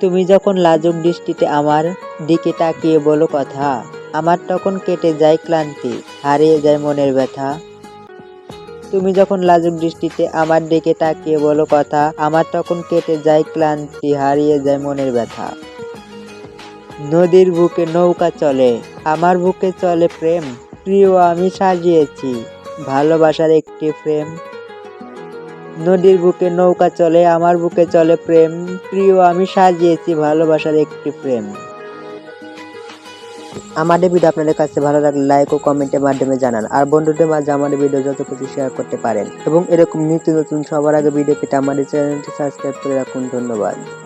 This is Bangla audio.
তুমি যখন লাজুক দৃষ্টিতে আমার দিকে তাকিয়ে বলো কথা, আমার তখন কেটে যায় ক্লান্তি, হারিয়ে যায় মনের ব্যথা। তুমি যখন লাজুক দৃষ্টিতে আমার দিকে তাকিয়ে বলো কথা, আমার তখন কেটে যায় ক্লান্তি, হারিয়ে যায় মনের ব্যথা। নদীর বুকে নৌকা চলে, আমার বুকে চলে প্রেম, প্রিয় আমি সাজিয়েছি, ভালোবাসার একটি প্রেম। নদীর বুকে নৌকা চলে, আমার বুকে চলে প্রেম। প্রিয়, আমি সাজিয়েছি ভালোবাসার একটি প্রেম। আমাদের ভিডিও আপনাদের কাছে ভালো লাগলে লাইক ও কমেন্টের মাধ্যমে জানান। আর বন্ধুদের মাঝে আমাদের ভিডিও যত কিছু শেয়ার করতে পারেন। এবং এরকম নিত্য নতুন সবার আগে ভিডিও পেতে আমাদের চ্যানেলটি সাবস্ক্রাইব করে রাখুন। ধন্যবাদ।